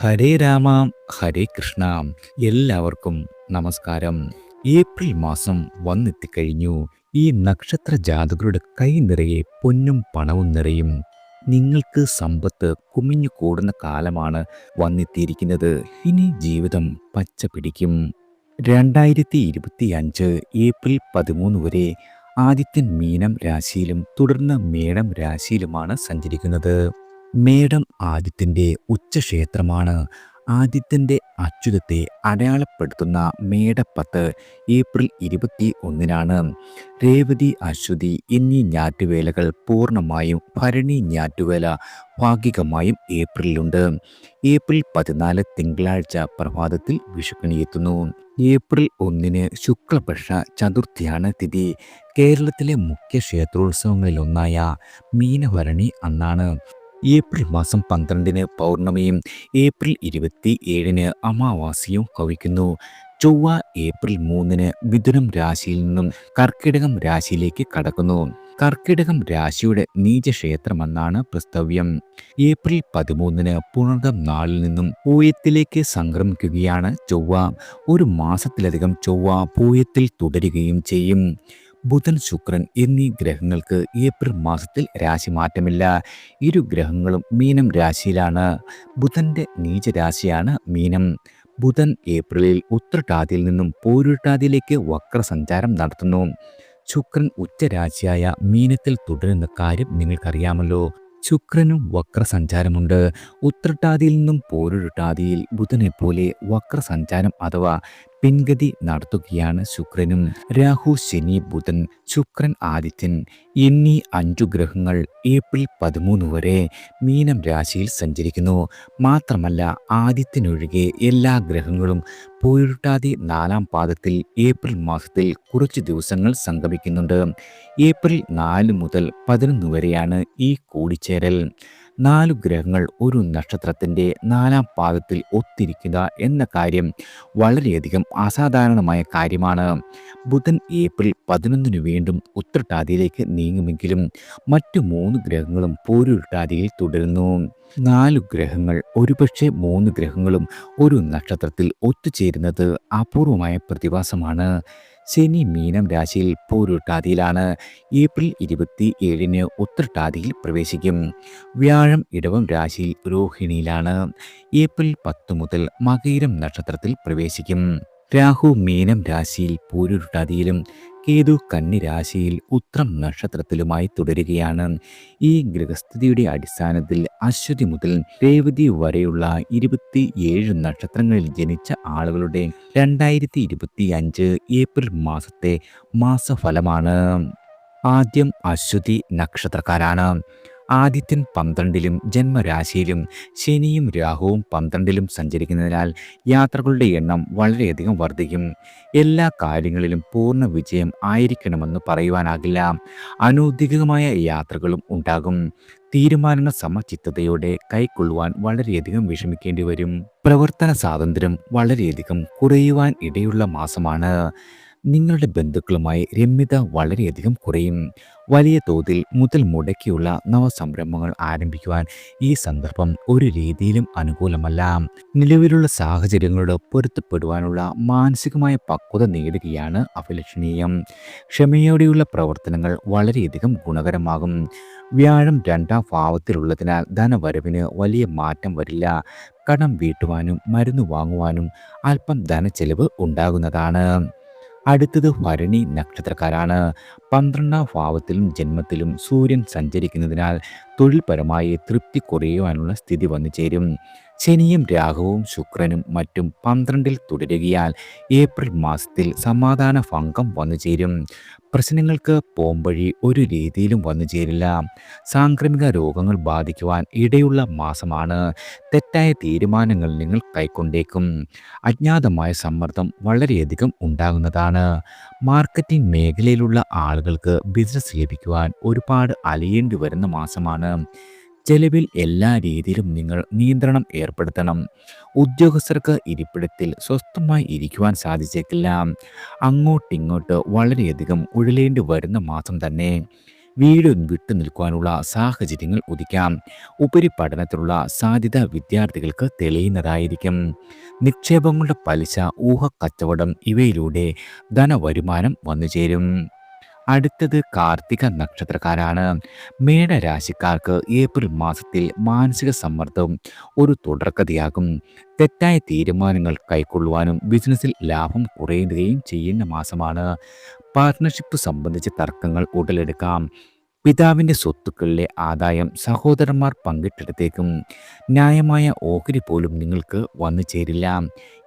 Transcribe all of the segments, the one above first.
ഹരേ രാമ ഹരേ കൃഷ്ണ. എല്ലാവർക്കും നമസ്കാരം. ഏപ്രിൽ മാസം വന്നെത്തിക്കഴിഞ്ഞു. ഈ നക്ഷത്ര ജാതകരുടെ കൈ നിറയെ പൊന്നും പണവും നിറയും. നിങ്ങൾക്ക് സമ്പത്ത് കുമിഞ്ഞു കൂടുന്ന കാലമാണ് വന്നെത്തിയിരിക്കുന്നത്. ഇനി ജീവിതം പച്ച പിടിക്കും. രണ്ടായിരത്തി ഇരുപത്തി അഞ്ച് ഏപ്രിൽ പതിമൂന്ന് വരെ ആദിത്യൻ മീനം രാശിയിലും തുടർന്ന് മേടം രാശിയിലുമാണ് സഞ്ചരിക്കുന്നത്. മേടം ആദിത്യന്റെ ഉച്ചക്ഷേത്രമാണ്. ആദിത്യന്റെ അച്യുതത്തെ അടയാളപ്പെടുത്തുന്ന മേടപ്പത്ത് ഏപ്രിൽ ഇരുപത്തി ഒന്നിനാണ് രേവതി അശ്വതി എന്നീ ഞാറ്റുവേലകൾ പൂർണമായും ഭരണി ഞാറ്റുവേല ഭാഗികമായും ഏപ്രിലുണ്ട് ഏപ്രിൽ പതിനാല് തിങ്കളാഴ്ച പ്രഭാതത്തിൽ വിഷുക്കണി എത്തുന്നു. ഏപ്രിൽ ഒന്നിന് ശുക്ലപക്ഷ ചതുർത്ഥിയാണ് തിഥി. കേരളത്തിലെ മുഖ്യ ക്ഷേത്രോത്സവങ്ങളിലൊന്നായ മീനഭരണി അന്നാണ്. ഏപ്രിൽ മാസം പന്ത്രണ്ടിന് പൗർണമിയും ഏപ്രിൽ ഇരുപത്തി ഏഴിന് അമാവാസിയും ഭവിക്കുന്നു. ചൊവ്വ ഏപ്രിൽ മൂന്നിന് മിഥുനം രാശിയിൽ നിന്നും കർക്കിടകം രാശിയിലേക്ക് കടക്കുന്നു. കർക്കിടകം രാശിയുടെ നീചക്ഷേത്രമെന്നാണ് പ്രസ്തവ്യം. ഏപ്രിൽ പതിമൂന്നിന് പുണർഗം നാളിൽ നിന്നും പൂയത്തിലേക്ക് സംക്രമിക്കുകയാണ് ചൊവ്വ. ഒരു മാസത്തിലധികം ചൊവ്വ പൂയത്തിൽ തുടരുകയും ചെയ്യും. ബുധൻ ശുക്രൻ എന്നീ ഗ്രഹങ്ങൾക്ക് ഏപ്രിൽ മാസത്തിൽ രാശിമാറ്റമില്ല. ഇരു ഗ്രഹങ്ങളും മീനം രാശിയിലാണ്. ബുധന്റെ നീചരാശിയാണ് മീനം. ബുധൻ ഏപ്രിലിൽ ഉത്രട്ടാതിയിൽ നിന്നും പോരുട്ടാതിയിലേക്ക് വക്രസഞ്ചാരം നടത്തുന്നു. ശുക്രൻ ഉച്ചരാശിയായ മീനത്തിൽ തുടരുന്ന കാര്യം നിങ്ങൾക്കറിയാമല്ലോ. ശുക്രനും വക്രസഞ്ചാരമുണ്ട്. ഉത്രട്ടാതിയിൽ നിന്നും പോരുരുട്ടാതിയിൽ ബുധനെ പോലെ വക്രസഞ്ചാരം അഥവാ പിൻഗതി നടത്തുകയാണ് ശുക്രനും. രാഹു ശനി ബുധൻ ശുക്രൻ ആദിത്യൻ എന്നീ അഞ്ചു ഗ്രഹങ്ങൾ ഏപ്രിൽ പതിമൂന്ന് വരെ മീനം രാശിയിൽ സഞ്ചരിക്കുന്നു. മാത്രമല്ല ആദിത്യനൊഴികെ എല്ലാ ഗ്രഹങ്ങളും പോരുട്ടാതി നാലാം പാദത്തിൽ ഏപ്രിൽ മാസത്തിൽ കുറച്ച് ദിവസങ്ങൾ സംഗമിക്കുന്നുണ്ട്. ഏപ്രിൽ നാല് മുതൽ പതിനൊന്ന് വരെയാണ് ഈ കൂടിച്ചേരൽ. നാലു ഗ്രഹങ്ങൾ ഒരു നക്ഷത്രത്തിന്റെ നാലാം പാദത്തിൽ ഒത്തിരിക്കുക എന്ന കാര്യം വളരെയധികം അസാധാരണമായ കാര്യമാണ്. ബുധൻ ഏപ്രിൽ പതിനൊന്നിന് വീണ്ടും ഉത്രട്ടാതിയിലേക്ക് നീങ്ങുമെങ്കിലും മറ്റു മൂന്ന് ഗ്രഹങ്ങളും പോരുരുട്ടാതിയിൽ തുടരുന്നു. നാലു ഗ്രഹങ്ങൾ ഒരുപക്ഷെ മൂന്ന് ഗ്രഹങ്ങളും ഒരു നക്ഷത്രത്തിൽ ഒത്തുചേരുന്നത് അപൂർവമായ പ്രതിഭാസമാണ്. ശനി മീനം രാശിയിൽ പൂരുട്ടാതിയിലാണ്. ഏപ്രിൽ ഇരുപത്തി ഏഴിന് ഉത്രട്ടാതിയിൽ പ്രവേശിക്കും. വ്യാഴം ഇടവം രാശിയിൽ രോഹിണിയിലാണ്. ഏപ്രിൽ പത്ത് മുതൽ മകയിരം നക്ഷത്രത്തിൽ പ്രവേശിക്കും. രാഹു മീനം രാശിയിൽ പൂരുരുട്ടാതിയിലും കേതു കന്നിരാശിയിൽ ഉത്രം നക്ഷത്രത്തിലുമായി തുടരുകയാണ്. ഈ ഗ്രഹസ്ഥിതിയുടെ അടിസ്ഥാനത്തിൽ അശ്വതി മുതൽ രേവതി വരെയുള്ള ഇരുപത്തി ഏഴ് നക്ഷത്രങ്ങളിൽ ജനിച്ച ആളുകളുടെ രണ്ടായിരത്തി ഇരുപത്തി അഞ്ച് ഏപ്രിൽ മാസത്തെ മാസഫലമാണ്. ആദ്യം അശ്വതി നക്ഷത്രക്കാരാണ്. ആദിത്യൻ പന്ത്രണ്ടിലും ജന്മരാശിയിലും ശനിയും രാഹുവും പന്ത്രണ്ടിലും സഞ്ചരിക്കുന്നതിനാൽ യാത്രകളുടെ എണ്ണം വളരെയധികം വർദ്ധിക്കും. എല്ലാ കാര്യങ്ങളിലും പൂർണ വിജയം ആയിരിക്കണമെന്ന് പറയുവാനാകില്ല. അനൗദ്യോഗികമായ യാത്രകളും ഉണ്ടാകും. തീരുമാന സമചിത്തതയോടെ കൈക്കൊള്ളുവാൻ വളരെയധികം വിഷമിക്കേണ്ടി വരും പ്രവർത്തന സ്വാതന്ത്ര്യം വളരെയധികം കുറയുവാൻ ഇടയുള്ള മാസമാണ്. നിങ്ങളുടെ ബന്ധുക്കളുമായി രമ്യത വളരെയധികം കുറയും. വലിയ തോതിൽ മുതൽ മുടക്കിയുള്ള നവസംരംഭങ്ങൾ ആരംഭിക്കുവാൻ ഈ സന്ദർഭം ഒരു രീതിയിലും അനുകൂലമല്ല. നിലവിലുള്ള സാഹചര്യങ്ങളോട് പൊരുത്തപ്പെടുവാനുള്ള മാനസികമായ പക്വത നേടുകയാണ് അഭിലഷണീയം. ക്ഷമയോടെയുള്ള പ്രവർത്തനങ്ങൾ വളരെയധികം ഗുണകരമാകും. വ്യാഴം രണ്ടാം ഭാവത്തിലുള്ളതിനാൽ ധനവരവിന് വലിയ മാറ്റം വരില്ല. കടം വീട്ടുവാനും മരുന്ന് വാങ്ങുവാനും അല്പം ധനച്ചെലവ് ഉണ്ടാകുന്നതാണ്. അടുത്തത് ഭരണി നക്ഷത്രക്കാരാണ്. പന്ത്രണ്ടാം ഭാവത്തിലും ജന്മത്തിലും സൂര്യൻ സഞ്ചരിക്കുന്നതിനാൽ തൊഴിൽപരമായി തൃപ്തി കുറയുവാനുള്ള സ്ഥിതി വന്നു ചേരും ശനിയും രാഹുവും ശുക്രനും മറ്റും പന്ത്രണ്ടിൽ തുടരുകയാൽ ഏപ്രിൽ മാസത്തിൽ സമാധാന ഭംഗം വന്നു ചേരും. പ്രശ്നങ്ങൾക്ക് പോംവഴി ഒരു രീതിയിലും വന്നു ചേരില്ല. സാംക്രമിക രോഗങ്ങൾ ബാധിക്കുവാൻ ഇടയുള്ള മാസമാണ്. തെറ്റായ തീരുമാനങ്ങൾ നിങ്ങൾ കൈക്കൊണ്ടേക്കും. അജ്ഞാതമായ സമ്മർദ്ദം വളരെയധികം ഉണ്ടാകുന്നതാണ്. മാർക്കറ്റിംഗ് മേഖലയിലുള്ള ആളുകൾക്ക് ബിസിനസ് ലഭിക്കുവാൻ ഒരുപാട് അലയേണ്ടി വരുന്ന മാസമാണ്. ചെലവിൽ എല്ലാ രീതിയിലും നിങ്ങൾ നിയന്ത്രണം ഏർപ്പെടുത്തണം. ഉദ്യോഗസ്ഥർക്ക് ഇരിപ്പിടത്തിൽ സ്വസ്ഥമായി ഇരിക്കുവാൻ സാധിച്ചേക്കില്ല. അങ്ങോട്ടിങ്ങോട്ട് വളരെയധികം ഉഴലേണ്ടി വരുന്ന മാസം തന്നെ വീട് വിട്ടു നിൽക്കുവാനുള്ള സാഹചര്യങ്ങൾ ഉദിക്കാം. ഉപരിപഠനത്തിനുള്ള സാധ്യത വിദ്യാർത്ഥികൾക്ക് തെളിയുന്നതായിരിക്കും. നിക്ഷേപങ്ങളുടെ പലിശ ഊഹക്കച്ചവടം ഇവയിലൂടെ ധനവരുമാനം വന്നുചേരും. അടുത്തത് കാർത്തിക നക്ഷത്രക്കാരാണ്. മേടരാശിക്കാർക്ക് ഏപ്രിൽ മാസത്തിൽ മാനസിക സമ്മർദ്ദവും ഒരു തുടർക്കഥയാകും. തെറ്റായ തീരുമാനങ്ങൾ കൈക്കൊള്ളുവാനും ബിസിനസ്സിൽ ലാഭം കുറയുകയും ചെയ്യുന്ന മാസമാണ്. പാർട്ട്ണർഷിപ്പ് സംബന്ധിച്ച തർക്കങ്ങൾ ഉടലെടുക്കാം. പിതാവിന്റെ സ്വത്തുക്കളിലെ ആദായം സഹോദരന്മാർ പങ്കിട്ടെടുത്തേക്കും. ന്യായമായ ഓഹരി പോലും നിങ്ങൾക്ക് വന്നു ചേരില്ല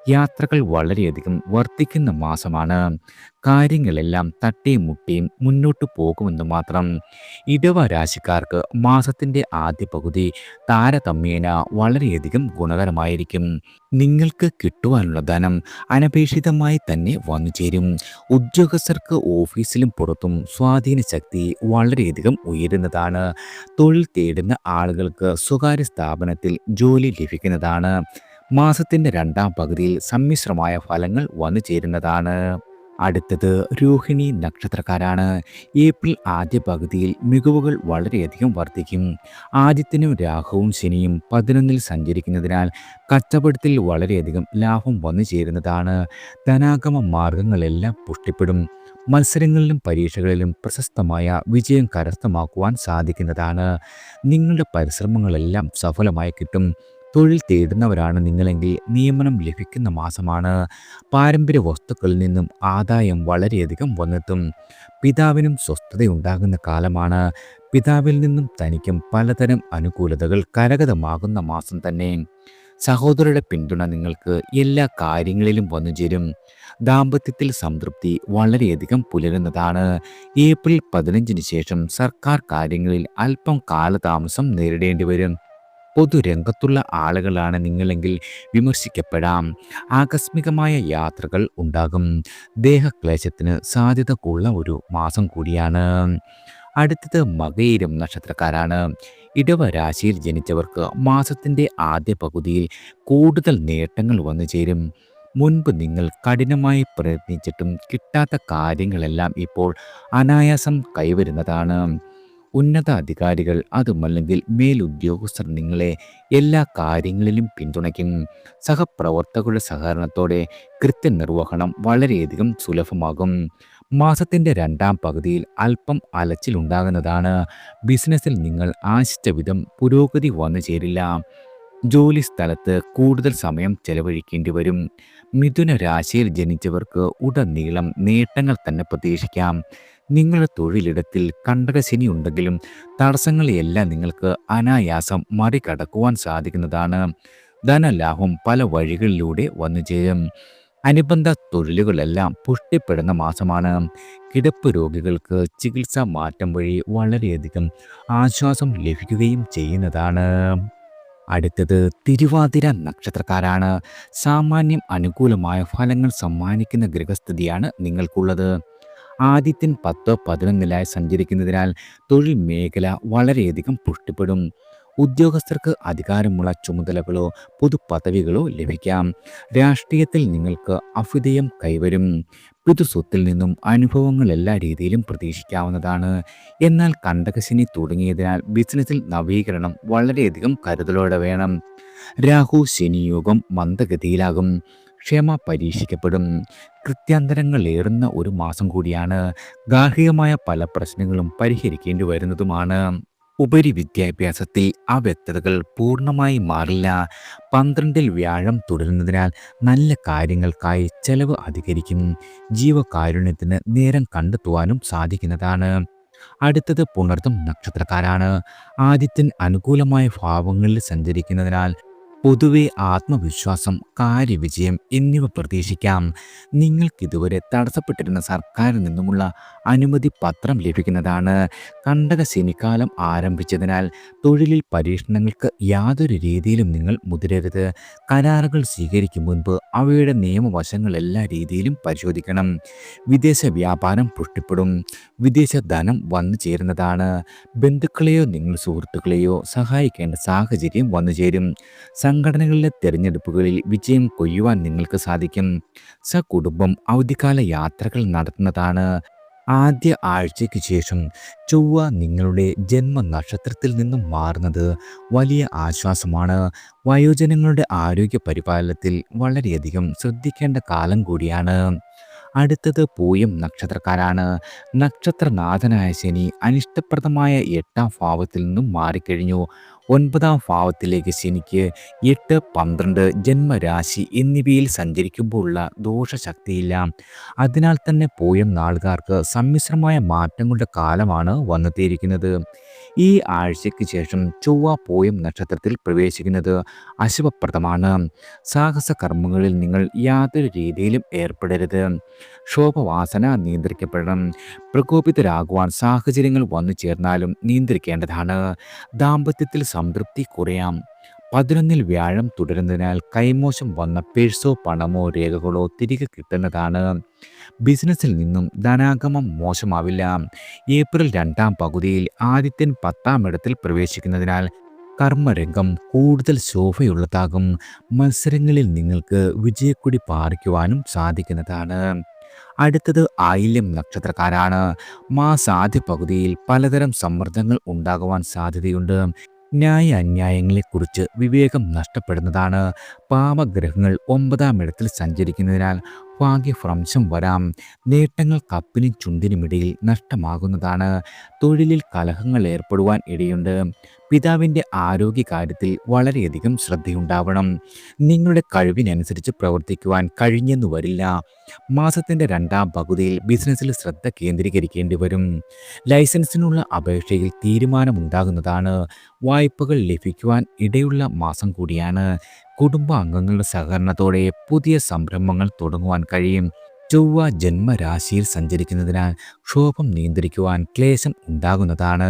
യാത്രകൾ വളരെയധികം വർദ്ധിക്കുന്ന മാസമാണ്. കാര്യങ്ങളെല്ലാം തട്ടിയും മുട്ടിയും മുന്നോട്ട് പോകുമെന്ന് മാത്രം ഇടവ രാശിക്കാർക്ക് മാസത്തിന്റെ ആദ്യ പകുതി താരതമ്യേന വളരെയധികം ഗുണകരമായിരിക്കും. നിങ്ങൾക്ക് കിട്ടുവാനുള്ള ധനം അനപേക്ഷിതമായി തന്നെ വന്നു ചേരും. ഉദ്യോഗസ്ഥർക്ക് ഓഫീസിലും പുറത്തും സ്വാധീന ശക്തി വളരെയധികം ഉയരുന്നതാണ്. തൊഴിൽ തേടുന്ന ആളുകൾക്ക് സ്വകാര്യ സ്ഥാപനത്തിൽ ജോലി ലഭിക്കുന്നതാണ്. മാസത്തിന്റെ രണ്ടാം പകുതിയിൽ സമ്മിശ്രമായ ഫലങ്ങൾ വന്നു ചേരുന്നതാണ്. അടുത്തത് രോഹിണി നക്ഷത്രക്കാരാണ്. ഏപ്രിൽ ആദ്യ പകുതിയിൽ മികവുകൾ വളരെയധികം വർദ്ധിക്കും. ആദ്യത്തിനും രാഹുവും ശനിയും പതിനൊന്നിൽ സഞ്ചരിക്കുന്നതിനാൽ കച്ചവടത്തിൽ വളരെയധികം ലാഭം വന്നു ചേരുന്നതാണ്. ധനാഗമ മാർഗങ്ങളെല്ലാം പുഷ്ടിപ്പെടും. മത്സരങ്ങളിലും പരീക്ഷകളിലും പ്രശസ്തമായ വിജയം കരസ്ഥമാക്കുവാൻ സാധിക്കുന്നതാണ്. നിങ്ങളുടെ പരിശ്രമങ്ങളെല്ലാം സഫലമായി കിട്ടും. തൊഴിൽ തേടുന്നവരാണ് നിങ്ങളെങ്കിൽ നിയമനം ലഭിക്കുന്ന മാസമാണ്. പാരമ്പര്യ വസ്തുക്കളിൽ നിന്നും ആദായം വളരെയധികം വന്നെത്തും. പിതാവിനും സ്വസ്ഥതയുണ്ടാകുന്ന കാലമാണ്. പിതാവിൽ നിന്നും തനിക്കും പലതരം അനുകൂലതകൾ കരഗതമാകുന്ന മാസം തന്നെ. സഹോദരരുടെ പിന്തുണ നിങ്ങൾക്ക് എല്ലാ കാര്യങ്ങളിലും വന്നു ചേരും. ദാമ്പത്യത്തിൽ സംതൃപ്തി വളരെയധികം പുലരുന്നതാണ്. ഏപ്രിൽ പതിനഞ്ചിന് ശേഷം സർക്കാർ കാര്യങ്ങളിൽ അല്പം കാലതാമസം നേരിടേണ്ടി വരും പൊതുരംഗത്തുള്ള ആളുകളാണ് നിങ്ങളെങ്കിൽ വിമർശിക്കപ്പെടാം. ആകസ്മികമായ യാത്രകൾ ഉണ്ടാകും. ദേഹക്ലേശത്തിന് സാധ്യത സാധ്യതക്കുള്ള ഒരു മാസം കൂടിയാണ്. അടുത്തത് മകയിരം നക്ഷത്രക്കാരാണ്. ഇടവരാശിയിൽ ജനിച്ചവർക്ക് മാസത്തിന്റെ ആദ്യ പകുതിയിൽ കൂടുതൽ നേട്ടങ്ങൾ വന്നു ചേരും. മുൻപ് നിങ്ങൾ കഠിനമായി പ്രയത്നിച്ചിട്ടും കിട്ടാത്ത കാര്യങ്ങളെല്ലാം ഇപ്പോൾ അനായാസം കൈവരുന്നതാണ്. ഉന്നത അധികാരികൾ അതുമല്ലെങ്കിൽ മേലുദ്യോഗസ്ഥർ നിങ്ങളെ എല്ലാ കാര്യങ്ങളിലും പിന്തുണയ്ക്കും സഹപ്രവർത്തകരുടെ സഹകരണത്തോടെ കൃത്യനിർവഹണം വളരെയധികം സുലഭമാകും. മാസത്തിന്റെ രണ്ടാം പകുതിയിൽ അല്പം അലച്ചിലുണ്ടാകുന്നതാണ്. ബിസിനസ്സിൽ നിങ്ങൾ ആശിച്ച വിധം പുരോഗതി വന്നു ചേരില്ല. ജോലി സ്ഥലത്ത് കൂടുതൽ സമയം ചെലവഴിക്കേണ്ടി വരും. മിഥുന രാശിയിൽ ജനിച്ചവർക്ക് ഉടനീളം നേട്ടങ്ങൾ തന്നെ പ്രതീക്ഷിക്കാം. നിങ്ങളുടെ തൊഴിലിടത്തിൽ കണ്ടകശനി ഉണ്ടെങ്കിലും തടസ്സങ്ങളെയെല്ലാം നിങ്ങൾക്ക് അനായാസം മറികടക്കുവാൻ സാധിക്കുന്നതാണ്. ധനലാഭം പല വഴികളിലൂടെ വന്നു ചേരും. അനുബന്ധ തൊഴിലുകളെല്ലാം പുഷ്ടിപ്പെടുന്ന മാസമാണ്. കിടപ്പ് രോഗികൾക്ക് ചികിത്സാ മാറ്റം വഴി വളരെയധികം ആശ്വാസം ലഭിക്കുകയും ചെയ്യുന്നതാണ്. അടുത്തത് തിരുവാതിര നക്ഷത്രക്കാരാണ്. സാമാന്യം അനുകൂലമായ ഫലങ്ങൾ സമ്മാനിക്കുന്ന ഗൃഹസ്ഥിതിയാണ് നിങ്ങൾക്കുള്ളത്. ആദിത്യൻ പത്തോ പതിനൊന്നിലായി സഞ്ചരിക്കുന്നതിനാൽ തൊഴിൽ മേഖല വളരെയധികം പുഷ്ടിപ്പെടും. ഉദ്യോഗസ്ഥർക്ക് അധികാരമുള്ള ചുമതലകളോ പൊതുപദവികളോ ലഭിക്കാം. രാഷ്ട്രീയത്തിൽ നിങ്ങൾക്ക് അഭ്യുദയം കൈവരും. പിതൃസ്വത്തിൽ നിന്നും അനുഭവങ്ങൾ എല്ലാ രീതിയിലും പ്രതീക്ഷിക്കാവുന്നതാണ്. എന്നാൽ കണ്ടകശനി തുടങ്ങിയതിനാൽ ബിസിനസ്സിൽ നവീകരണം വളരെയധികം കരുതലോടെ വേണം. രാഹു ശനിയോഗം മന്ദഗതിയിലാകും. ക്ഷമ പരീക്ഷിക്കപ്പെടും. കൃത്യാന്തരങ്ങളേറുന്ന ഒരു മാസം കൂടിയാണ് ഗാർഹികമായ പല പ്രശ്നങ്ങളും പരിഹരിക്കേണ്ടി വരുന്നതുമാണ്. ഉപരി വിദ്യാഭ്യാസത്തിൽ ആ വ്യക്തതകൾ പൂർണമായി മാറില്ല. പന്ത്രണ്ടിൽ വ്യാഴം തുടരുന്നതിനാൽ നല്ല കാര്യങ്ങൾക്കായി ചെലവ് അധികരിക്കും. ജീവകാരുണ്യത്തിന് നേരം കണ്ടെത്തുവാനും സാധിക്കുന്നതാണ്. അടുത്തത് പുണർത്തും നക്ഷത്രക്കാരാണ്. ആദ്യത്തിന് അനുകൂലമായ ഭാവങ്ങളിൽ സഞ്ചരിക്കുന്നതിനാൽ പൊതുവെ ആത്മവിശ്വാസം കാര്യവിജയം എന്നിവ പ്രതീക്ഷിക്കാം. നിങ്ങൾക്കിതുവരെ തടസ്സപ്പെട്ടിരുന്ന സർക്കാരിൽ നിന്നുമുള്ള അനുമതി പത്രം ലഭിക്കുന്നതാണ്. കണ്ടക ശനിക്കാലം ആരംഭിച്ചതിനാൽ തൊഴിലിൽ പരീക്ഷണങ്ങൾക്ക് യാതൊരു രീതിയിലും നിങ്ങൾ മുതിരരുത്. കരാറുകൾ സ്വീകരിക്കും മുൻപ് അവയുടെ നിയമവശങ്ങൾ എല്ലാ രീതിയിലും പരിശോധിക്കണം. വിദേശ വ്യാപാരം പുഷ്ടിപ്പെടും വിദേശ ധനം വന്നു ചേരുന്നതാണ്. ബന്ധുക്കളെയോ നിങ്ങൾ സുഹൃത്തുക്കളെയോ സഹായിക്കേണ്ട സാഹചര്യം വന്നു ചേരും. സംഘടനകളിലെ തിരഞ്ഞെടുപ്പുകളിൽ വിജയം കൊയ്യുവാൻ നിങ്ങൾക്ക് സാധിക്കും. സകുടുംബം അവധിക്കാല യാത്രകൾ നടത്തുന്നതാണ് ആദ്യ ആഴ്ചയ്ക്ക് ശേഷം ചൊവ്വ നിങ്ങളുടെ ജന്മ നക്ഷത്രത്തിൽ നിന്നും മാറുന്നത് വലിയ ആശ്വാസമാണ്. വയോജനങ്ങളുടെ ആരോഗ്യ പരിപാലനത്തിൽ വളരെയധികം ശ്രദ്ധിക്കേണ്ട കാലം കൂടിയാണ്. അടുത്തത് പൂയം നക്ഷത്രക്കാരാണ്. നക്ഷത്രനാഥനായ ശനി അനിഷ്ടപ്രദമായ എട്ടാം ഭാവത്തിൽ നിന്നും മാറിക്കഴിഞ്ഞു. ഒൻപതാം ഭാവത്തിലേക്ക് ശനിക്ക് എട്ട് പന്ത്രണ്ട് ജന്മരാശി എന്നിവയിൽ സഞ്ചരിക്കുമ്പോഴുള്ള ദോഷശക്തിയില്ല. അതിനാൽ തന്നെ പോയം നാളുകാർക്ക് സമ്മിശ്രമായ മാറ്റങ്ങളുടെ കാലമാണ് വന്നെത്തിയിരിക്കുന്നത്. ഈ ആഴ്ചയ്ക്ക് ശേഷം ചൊവ്വ പോയം നക്ഷത്രത്തിൽ പ്രവേശിക്കുന്നത് അശുഭപ്രദമാണ്. സാഹസ കർമ്മങ്ങളിൽ നിങ്ങൾ യാതൊരു രീതിയിലും ഏർപ്പെടരുത്. ശോഭവാസന നിയന്ത്രിക്കപ്പെടണം. പ്രകോപിതരാകുവാൻ സാഹചര്യങ്ങൾ വന്നു ചേർന്നാലും നിയന്ത്രിക്കേണ്ടതാണ്. ദാമ്പത്യത്തിൽ സംതൃപ്തി കുറയാം. പതിനൊന്നിൽ വ്യാഴം തുടരുന്നതിനാൽ കൈമോശം വന്ന പേഴ്സോ പണമോ രേഖകളോ തിരികെ കിട്ടുന്നതാണ്. ബിസിനസ്സിൽ നിന്നും ധനാഗമം മോശമാവില്ല. ഏപ്രിൽ രണ്ടാം പകുതിയിൽ ആദിത്യൻ പത്താം ഇടത്തിൽ പ്രവേശിക്കുന്നതിനാൽ കർമ്മരംഗം കൂടുതൽ ശോഭയുള്ളതാകും. മത്സരങ്ങളിൽ നിങ്ങൾക്ക് വിജയക്കുടി പാറിക്കുവാനും സാധിക്കുന്നതാണ്. അടുത്തത് ആയില്യം നക്ഷത്രക്കാരാണ്. മാസാദ്യ പകുതിയിൽ പലതരം സമ്മർദ്ദങ്ങൾ ഉണ്ടാകുവാൻ സാധ്യതയുണ്ട്. ന്യായ അന്യായങ്ങളെക്കുറിച്ച് വിവേകം നഷ്ടപ്പെടുന്നതാണ്. പാപഗ്രഹങ്ങൾ ഒമ്പതാം ഇടത്തിൽ സഞ്ചരിക്കുന്നതിനാൽ ഭാഗ്യഭ്രംശം വരാം. നേട്ടങ്ങൾ കപ്പിനും ചുണ്ടിനുമിടയിൽ നഷ്ടമാകുന്നതാണ്. തൊഴിലിൽ കലഹങ്ങൾ ഏർപ്പെടുവാൻ ഇടയുണ്ട്. പിതാവിന്റെ ആരോഗ്യകാര്യത്തിൽ വളരെയധികം ശ്രദ്ധയുണ്ടാവണം. നിങ്ങളുടെ കഴിവിനനുസരിച്ച് പ്രവർത്തിക്കുവാൻ കഴിഞ്ഞെന്നു വരില്ല. മാസത്തിന്റെ രണ്ടാം പകുതിയിൽ ബിസിനസ്സിൽ ശ്രദ്ധ കേന്ദ്രീകരിക്കേണ്ടി വരും. ലൈസൻസിനുള്ള അപേക്ഷയിൽ തീരുമാനമുണ്ടാകുന്നതാണ്. വായ്പകൾ ലഭിക്കുവാൻ ഇടയുള്ള മാസം കൂടിയാണ്. കുടുംബാംഗങ്ങളുടെ സഹകരണത്തോടെ പുതിയ സംരംഭങ്ങൾ തുടങ്ങുവാൻ കഴിയും. ചൊവ്വ ജന്മരാശിയിൽ സഞ്ചരിക്കുന്നതിനാൽ ക്ഷോഭം നിയന്ത്രിക്കുവാൻ ക്ലേശം ഉണ്ടാകുന്നതാണ്.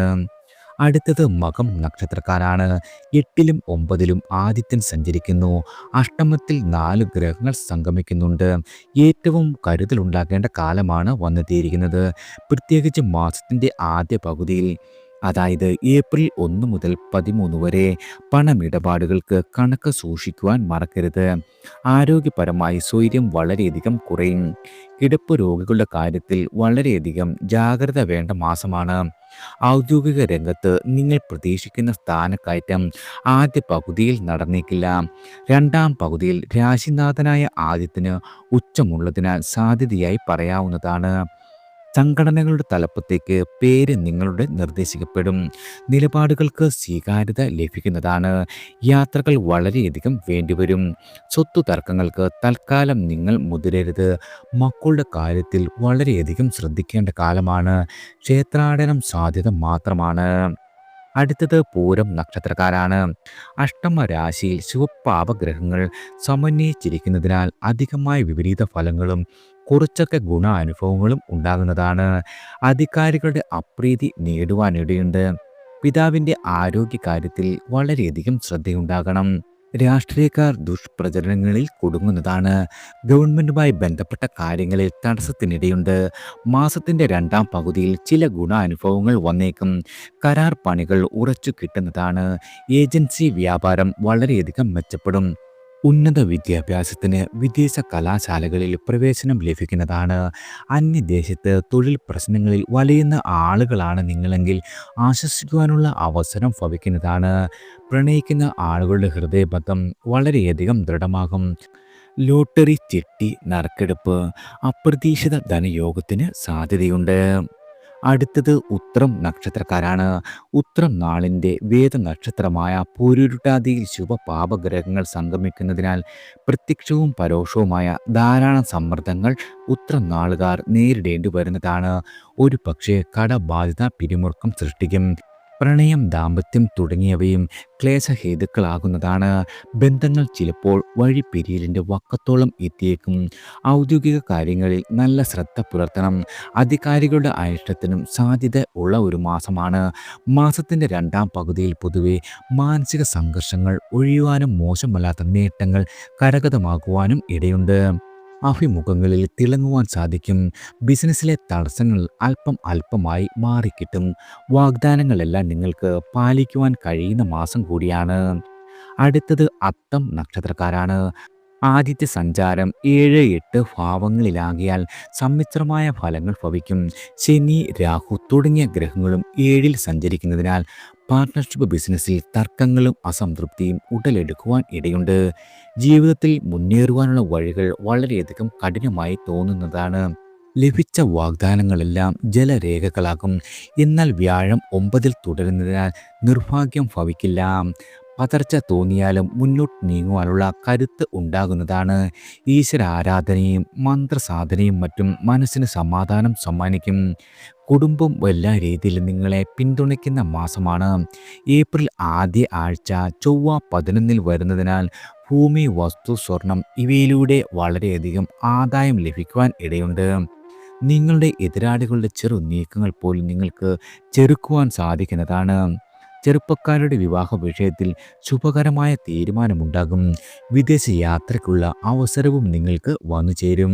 അടുത്തത് മകം നക്ഷത്രക്കാരാണ്. എട്ടിലും ഒമ്പതിലും ആദിത്യൻ സഞ്ചരിക്കുന്നു. അഷ്ടമത്തിൽ നാല് ഗ്രഹങ്ങൾ സംഗമിക്കുന്നുണ്ട്. ഏറ്റവും കരുതലുണ്ടാക്കേണ്ട കാലമാണ് വന്നെത്തിയിരിക്കുന്നത്. പ്രത്യേകിച്ച് മാസത്തിന്റെ ആദ്യ പകുതിയിൽ അതായത് ഏപ്രിൽ ഒന്ന് മുതൽ പതിമൂന്ന് വരെ പണമിടപാടുകൾക്ക് കണക്ക് സൂക്ഷിക്കുവാൻ മറക്കരുത്. ആരോഗ്യപരമായി സ്വൈര്യം വളരെയധികം കുറയും. കിടപ്പ് രോഗികളുടെ കാര്യത്തിൽ വളരെയധികം ജാഗ്രത വേണ്ട മാസമാണ്. ഔദ്യോഗിക രംഗത്ത് നിങ്ങൾ പ്രതീക്ഷിക്കുന്ന സ്ഥാനക്കയറ്റം ആദ്യ പകുതിയിൽ നടന്നേക്കില്ല. രണ്ടാം പകുതിയിൽ രാശിനാഥനായ ആദ്യത്തിന് ഉച്ചമുള്ളതിനാൽ സാധ്യതയായി പറയാവുന്നതാണ്. സംഘടനകളുടെ തലപ്പത്തേക്ക് പേര് നിങ്ങളുടെ നിർദ്ദേശിക്കപ്പെടും. നിലപാടുകൾക്ക് സ്വീകാര്യത ലഭിക്കുന്നതാണ്. യാത്രകൾ വളരെയധികം വേണ്ടിവരും. സ്വത്തു തർക്കങ്ങൾക്ക് തൽക്കാലം നിങ്ങൾ മുതിരരുത്. മക്കളുടെ കാര്യത്തിൽ വളരെയധികം ശ്രദ്ധിക്കേണ്ട കാലമാണ്. ക്ഷേത്രാടനം സാധ്യത മാത്രമാണ്. അടുത്തത് പൂരം നക്ഷത്രക്കാരാണ്. അഷ്ടമ രാശിയിൽ ശുഭപാപഗ്രഹങ്ങൾ സമന്വയിച്ചിരിക്കുന്നതിനാൽ അധികമായ വിപരീത ഫലങ്ങളും കുറച്ചൊക്കെ ഗുണാനുഭവങ്ങളും ഉണ്ടാകുന്നതാണ്. അധികാരികളുടെ അപ്രീതി നേടുവാനിടയുണ്ട്. പിതാവിന്റെ ആരോഗ്യകാര്യത്തിൽ വളരെയധികം ശ്രദ്ധയുണ്ടാകണം. രാഷ്ട്രീയക്കാർ ദുഷ്പ്രചരണങ്ങളിൽ കുടുങ്ങുന്നതാണ്. ഗവൺമെന്റുമായി ബന്ധപ്പെട്ട കാര്യങ്ങളിൽ തടസ്സത്തിനിടയുണ്ട്. മാസത്തിന്റെ രണ്ടാം പകുതിയിൽ ചില ഗുണാനുഭവങ്ങൾ വന്നേക്കും. കരാർ പണികൾ ഉറച്ചു കിട്ടുന്നതാണ്. ഏജൻസി വ്യാപാരം വളരെയധികം മെച്ചപ്പെടും. ഉന്നത വിദ്യാഭ്യാസത്തിന് വിദേശ കലാശാലകളിൽ പ്രവേശനം ലഭിക്കുന്നതാണ്. അന്യദേശത്ത് തൊഴിൽ പ്രശ്നങ്ങളിൽ വലയുന്ന ആളുകളാണ് നിങ്ങളെങ്കിൽ ആശ്വസിക്കുവാനുള്ള അവസരം ഭവിക്കുന്നതാണ്. പ്രണയിക്കുന്ന ആളുകളുടെ ഹൃദയബദ്ധം വളരെയധികം ദൃഢമാകും. ലോട്ടറി ചിട്ടി നറുക്കെടുപ്പ് അപ്രതീക്ഷിത ധനയോഗത്തിന് സാധ്യതയുണ്ട്. അടുത്തത് ഉത്രം നക്ഷത്രക്കാരാണ്. ഉത്രം നാളിന്റെ വേദനക്ഷത്രമായ പൂരുരുട്ടാതിയിൽ ശുഭപാപഗ്രഹങ്ങൾ സംഗമിക്കുന്നതിനാൽ പ്രത്യക്ഷവും പരോക്ഷവുമായ ധാരാളം സമ്മർദ്ദങ്ങൾ ഉത്രം നാളുകാർ നേരിടേണ്ടി വരുന്നതാണ്. ഒരു പക്ഷേ കടബാധ്യത പിരിമുറുക്കം സൃഷ്ടിക്കും. പ്രണയം ദാമ്പത്യം തുടങ്ങിയവയും ക്ലേശഹേതുക്കളാകുന്നതാണ്. ബന്ധങ്ങൾ ചിലപ്പോൾ വഴിപിരിയലിന്റെ വക്കത്തോളം എത്തിയേക്കും. ഔദ്യോഗിക കാര്യങ്ങളിൽ നല്ല ശ്രദ്ധ പുലർത്തണം. അധികാരികളുടെ അനിഷ്ടത്തിനും സാധ്യത ഉള്ള ഒരു മാസമാണ്. മാസത്തിന്റെ രണ്ടാം പകുതിയിൽ പൊതുവെ മാനസിക സംഘർഷങ്ങൾ ഒഴിയുവാനും മോശമല്ലാത്ത നേട്ടങ്ങൾ കരഗതമാകുവാനും ഇടയുണ്ട്. അഭിമുഖങ്ങളിൽ തിളങ്ങുവാൻ സാധിക്കും. ബിസിനസ്സിലെ തടസ്സങ്ങൾ അല്പം അല്പമായി മാറിക്കിട്ടും. വാഗ്ദാനങ്ങളെല്ലാം നിങ്ങൾക്ക് പാലിക്കുവാൻ കഴിയുന്ന മാസം കൂടിയാണ്. അടുത്തത് അത്തം നക്ഷത്രക്കാരാണ്. ആദ്യത്തെ സഞ്ചാരം ഏഴ് എട്ട് ഭാവങ്ങളിലാകിയാൽ സമ്മിശ്രമായ ഫലങ്ങൾ ഭവിക്കും. ശനി രാഹു തുടങ്ങിയ ഗ്രഹങ്ങളും ഏഴിൽ സഞ്ചരിക്കുന്നതിനാൽ പാർട്ട്ണർഷിപ്പ് ബിസിനസ്സിൽ തർക്കങ്ങളും അസംതൃപ്തിയും ഉടലെടുക്കുവാൻ ഇടയുണ്ട്. ജീവിതത്തിൽ മുന്നേറുവാനുള്ള വഴികൾ വളരെയധികം കഠിനമായി തോന്നുന്നതാണ്. ലഭിച്ച വാഗ്ദാനങ്ങളെല്ലാം ജലരേഖകളാകും. എന്നാൽ വ്യാഴം ഒമ്പതിൽ തുടരുന്നതിനാൽ നിർഭാഗ്യം ഭവിക്കില്ല. പതർച്ച തോന്നിയാലും മുന്നോട്ട് നീങ്ങുവാനുള്ള കരുത്ത് ഉണ്ടാകുന്നതാണ്. ഈശ്വര ആരാധനയും മന്ത്രസാധനയും മറ്റും മനസ്സിന് സമാധാനം സമ്മാനിക്കും. കുടുംബം എല്ലാ രീതിയിലും നിങ്ങളെ പിന്തുണയ്ക്കുന്ന മാസമാണ്. ഏപ്രിൽ ആദ്യ ആഴ്ച ചൊവ്വ പതിനൊന്നിൽ വരുന്നതിനാൽ ഭൂമി വസ്തു സ്വർണം ഇവയിലൂടെ വളരെയധികം ആദായം ലഭിക്കുവാൻ ഇടയുണ്ട്. നിങ്ങളുടെ എതിരാളികളുടെ ചെറു നീക്കങ്ങൾ പോലും നിങ്ങൾക്ക് ചെറുക്കുവാൻ സാധിക്കുന്നതാണ്. ചെറുപ്പക്കാരുടെ വിവാഹ വിഷയത്തിൽ ശുഭകരമായ തീരുമാനമുണ്ടാകും. വിദേശ യാത്രയ്ക്കുള്ള അവസരവും നിങ്ങൾക്ക് വന്നു ചേരും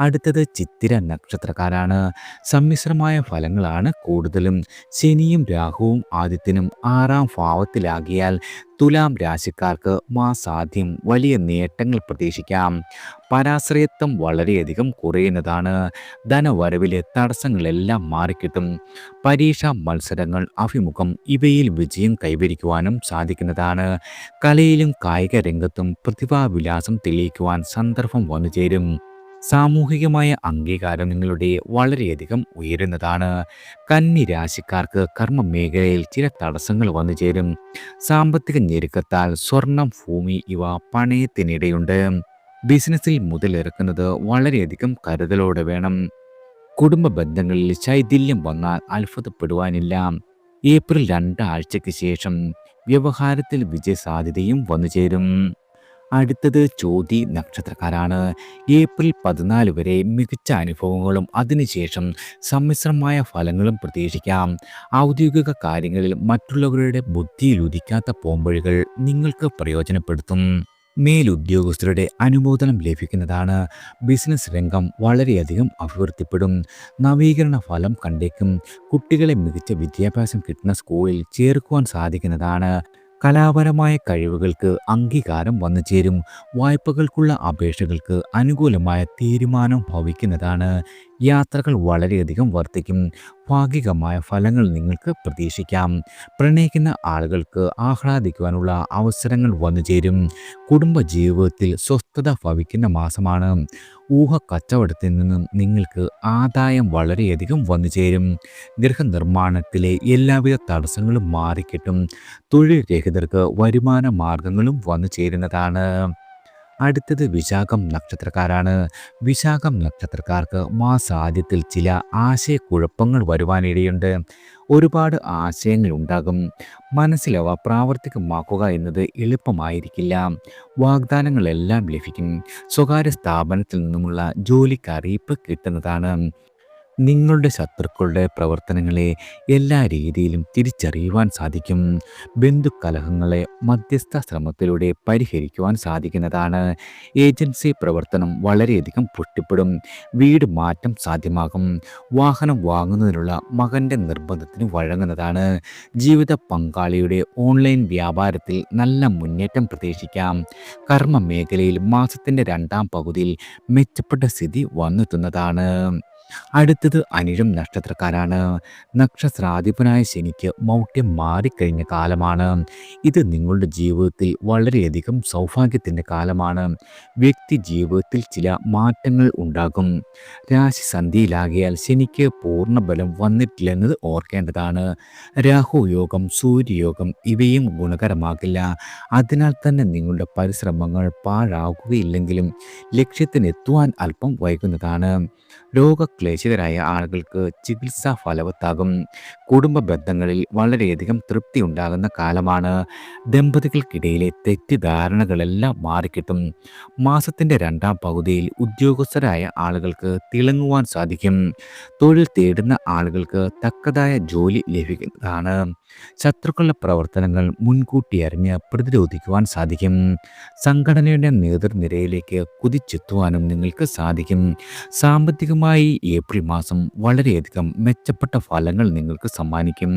അടുത്തത് ചിത്തിര നക്ഷത്രക്കാരാണ്. സമ്മിശ്രമായ ഫലങ്ങളാണ് കൂടുതലും. ശനിയും രാഹുവും ആദിത്യനും ആറാം ഭാവത്തിലാകിയാൽ തുലാം രാശിക്കാർക്ക് മാസാദ്യം വലിയ നേട്ടങ്ങൾ പ്രതീക്ഷിക്കാം. പരാശ്രയത്വം വളരെയധികം കുറയുന്നതാണ്. ധനവരവിലെ തടസ്സങ്ങളെല്ലാം മാറിക്കിട്ടും. പരീക്ഷാ മത്സരങ്ങൾ അഭിമുഖം ഇവയിൽ വിജയം കൈവരിക്കുവാനും സാധിക്കുന്നതാണ്. കലയിലും കായിക രംഗത്തും പ്രതിഭാവിലാസം തെളിയിക്കുവാൻ സന്ദർഭം വന്നുചേരും. സാമൂഹികമായ അംഗീകാരം നിങ്ങളുടെ വളരെയധികം ഉയരുന്നതാണ്. കന്നി രാശിക്കാർക്ക് കർമ്മ മേഖലയിൽ ചില തടസ്സങ്ങൾ വന്നു ചേരും. സാമ്പത്തിക ഞെരുക്കത്താൽ സ്വർണം ഭൂമി ഇവ പണയത്തിനിടയുണ്ട്. ബിസിനസ്സിൽ മുതലിറക്കുന്നത് വളരെയധികം കരുതലോടെ വേണം. കുടുംബ ബന്ധങ്ങളിൽ ശൈഥില്യം വന്നാൽ അത്ഭുതപ്പെടുവാനില്ല. ഏപ്രിൽ രണ്ടാഴ്ചയ്ക്ക് ശേഷം വ്യവഹാരത്തിൽ വിജയസാധ്യതയും വന്നുചേരും അടുത്തത് ചോതി നക്ഷത്രക്കാരാണ്. ഏപ്രിൽ പതിനാല് വരെ മികച്ച അനുഭവങ്ങളും അതിനുശേഷം സമ്മിശ്രമായ ഫലങ്ങളും പ്രതീക്ഷിക്കാം. ഔദ്യോഗിക കാര്യങ്ങളിൽ മറ്റുള്ളവരുടെ ബുദ്ധിയിൽ ഉദിക്കാത്ത പോംവഴികൾ നിങ്ങൾക്ക് പ്രയോജനപ്പെടുത്തും. മേലുദ്യോഗസ്ഥരുടെ അനുമോദനം ലഭിക്കുന്നതാണ്. ബിസിനസ് രംഗം വളരെയധികം അഭിവൃദ്ധിപ്പെടും. നവീകരണ ഫലം കണ്ടേക്കും. കുട്ടികളെ മികച്ച വിദ്യാഭ്യാസം കിട്ടുന്ന സ്കൂളിൽ ചേർക്കുവാൻ സാധിക്കുന്നതാണ്. കലാപരമായ കഴിവുകൾക്ക് അംഗീകാരം വന്നു ചേരും. വായ്പകൾക്കുള്ള അപേക്ഷകൾക്ക് അനുകൂലമായ തീരുമാനം ഭവിക്കുന്നതാണ്. യാത്രകൾ വളരെയധികം വർദ്ധിക്കും. ഭാഗികമായ ഫലങ്ങൾ നിങ്ങൾക്ക് പ്രതീക്ഷിക്കാം. പ്രണയിക്കുന്ന ആളുകൾക്ക് ആഹ്ലാദിക്കുവാനുള്ള അവസരങ്ങൾ വന്നു ചേരും. കുടുംബ ജീവിതത്തിൽ സ്വസ്ഥത ഭവിക്കുന്ന മാസമാണ്. ഊഹ കച്ചവടത്തിൽ നിന്നും നിങ്ങൾക്ക് ആദായം വളരെയധികം വന്നു ചേരും. ഗൃഹനിർമ്മാണത്തിലെ എല്ലാവിധ തടസ്സങ്ങളും മാറിക്കിട്ടും. തൊഴിൽ രഹിതർക്ക് വരുമാന മാർഗങ്ങളും വന്നു ചേരുന്നതാണ്. അടുത്തത് വിശാഖം നക്ഷത്രക്കാരാണ്. വിശാഖം നക്ഷത്രക്കാർക്ക് മാസാദ്യത്തിൽ ചില ആശയക്കുഴപ്പങ്ങൾ വരുവാനിടയുണ്ട്. ഒരുപാട് ആശയങ്ങൾ ഉണ്ടാകും. മനസ്സിലവ പ്രാവർത്തികമാക്കുക എന്നത് എളുപ്പമായിരിക്കില്ല. വാഗ്ദാനങ്ങളെല്ലാം ലഭിക്കും. സ്വകാര്യ സ്ഥാപനത്തിൽ നിന്നുമുള്ള ജോലിക്ക് അറിയിപ്പ് കിട്ടുന്നതാണ്. നിങ്ങളുടെ ശത്രുക്കളുടെ പ്രവർത്തനങ്ങളെ എല്ലാ രീതിയിലും തിരിച്ചറിയുവാൻ സാധിക്കും. ബന്ധുക്കലഹങ്ങളെ മധ്യസ്ഥ ശ്രമത്തിലൂടെ പരിഹരിക്കുവാൻ സാധിക്കുന്നതാണ്. ഏജൻസി പ്രവർത്തനം വളരെയധികം പുഷ്ടിപ്പെടും വീട് മാറ്റം സാധ്യമാകും. വാഹനം വാങ്ങുന്നതിനുള്ള മകന്റെ നിർബന്ധത്തിന് വഴങ്ങുന്നതാണ്. ജീവിത പങ്കാളിയുടെ ഓൺലൈൻ വ്യാപാരത്തിൽ നല്ല മുന്നേറ്റം പ്രതീക്ഷിക്കാം. കർമ്മ മേഖലയിൽ മാസത്തിന്റെ രണ്ടാം പകുതിയിൽ മെച്ചപ്പെട്ട സ്ഥിതി വന്നെത്തുന്നതാണ്. അടുത്തത് അനിഴം നക്ഷത്രക്കാരാണ്. നക്ഷത്രാധിപനായ ശനിക്ക് മൗഢ്യം മാറിക്കഴിഞ്ഞ കാലമാണ്. ഇത് നിങ്ങളുടെ ജീവിതത്തിൽ വളരെയധികം സൗഭാഗ്യത്തിന്റെ കാലമാണ്. വ്യക്തി ജീവിതത്തിൽ ചില മാറ്റങ്ങൾ ഉണ്ടാകും. രാശി സന്ധിയിലാകിയാൽ ശനിക്ക് പൂർണ ബലം വന്നിട്ടില്ലെന്നത് ഓർക്കേണ്ടതാണ്. രാഹു യോഗം സൂര്യയോഗം ഇവയും ഗുണകരമാകില്ല. അതിനാൽ തന്നെ നിങ്ങളുടെ പരിശ്രമങ്ങൾ പാഴാകുകയില്ലെങ്കിലും ലക്ഷ്യത്തിനെത്തുവാൻ അല്പം വൈകുന്നതാണ്. രോഗക്ലേശിതരായ ആളുകൾക്ക് ചികിത്സ ഫലവത്താകും. കുടുംബ ബന്ധങ്ങളിൽ വളരെയധികം തൃപ്തി ഉണ്ടാകുന്ന കാലമാണ്. ദമ്പതികൾക്കിടയിലെ തെറ്റിദ്ധാരണകളെല്ലാം മാറിക്കിട്ടും. മാസത്തിന്റെ രണ്ടാം പകുതിയിൽ ഉദ്യോഗസ്ഥരായ ആളുകൾക്ക് തിളങ്ങുവാൻ സാധിക്കും. തൊഴിൽ തേടുന്ന ആളുകൾക്ക് തക്കതായ ജോലി ലഭിക്കുന്നതാണ്. ശത്രുക്കളുടെ പ്രവർത്തനങ്ങൾ മുൻകൂട്ടി അറിഞ്ഞ് പ്രതിരോധിക്കുവാൻ സാധിക്കും. സംഘടനയുടെ നേതൃനിരയിലേക്ക് കുതിച്ചെത്തുവാനും നിങ്ങൾക്ക് സാധിക്കും. സാമ്പത്തികമായി ഏപ്രിൽ മാസം വളരെയധികം മെച്ചപ്പെട്ട ഫലങ്ങൾ നിങ്ങൾക്ക് സമ്മാനിക്കും.